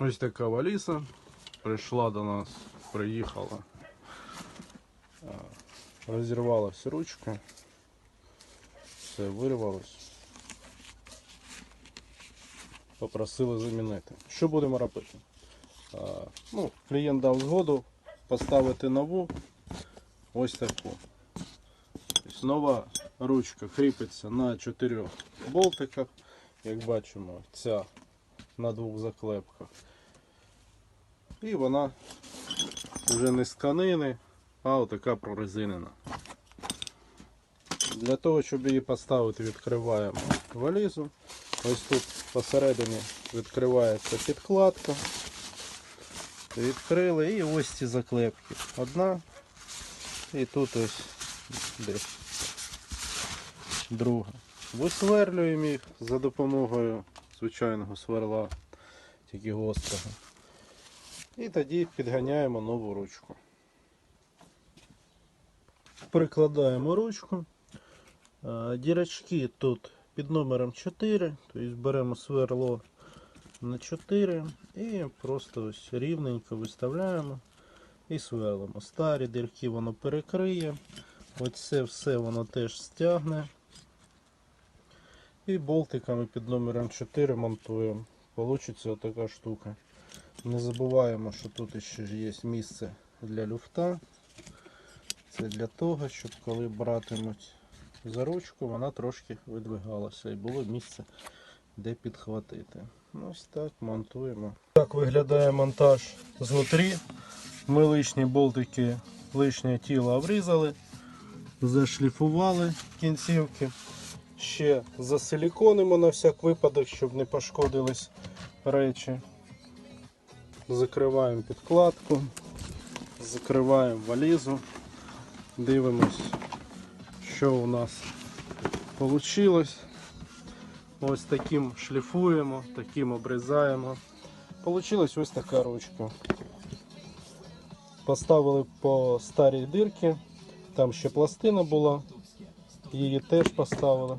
Ось така валіза. Прийшла до нас, приїхала. А, Розірвалась ручка. Все вирвалось. Попросили замінити. Що будемо робити? Ну, клієнт дав згоду поставити нову. Ось таку. Нова ручка кріпиться на чотирьох болтиках. Як бачимо, ця на двох заклепках. І вона вже не з тканини, а отака прорезинена. Для того, щоб її поставити, відкриваємо валізу. Ось тут посередині відкривається підкладка. Відкрили і ось ці заклепки. Одна і тут ось десь друга. Висверлюємо їх за допомогою звичайного сверла, тільки гострого. І тоді підганяємо нову ручку. Прикладаємо ручку. Дірочки тут під номером 4, тобто беремо сверло на 4 і просто ось рівненько виставляємо і сверлимо. Старі дірки воно перекриє. Оце все воно теж стягне. І болтиками під номером 4 монтуємо. Получиться отака штука. Не забуваємо, що тут ще є місце для люфта. Це для того, щоб коли братимуть за ручку, вона трошки видвигалася і було місце, де підхватити. Ось так монтуємо. Так виглядає монтаж знутрі. Ми лишні болтики, лишнє тіло обрізали, зашліфували кінцівки. Ще засиліконимо на всяк випадок, щоб не пошкодились речі. Закриваємо підкладку, закриваємо валізу, дивимось, що у нас вийшло. Ось таким шліфуємо, таким обрізаємо. Получилась ось така ручка. Поставили по старій дирці, там ще пластина була, її теж поставили.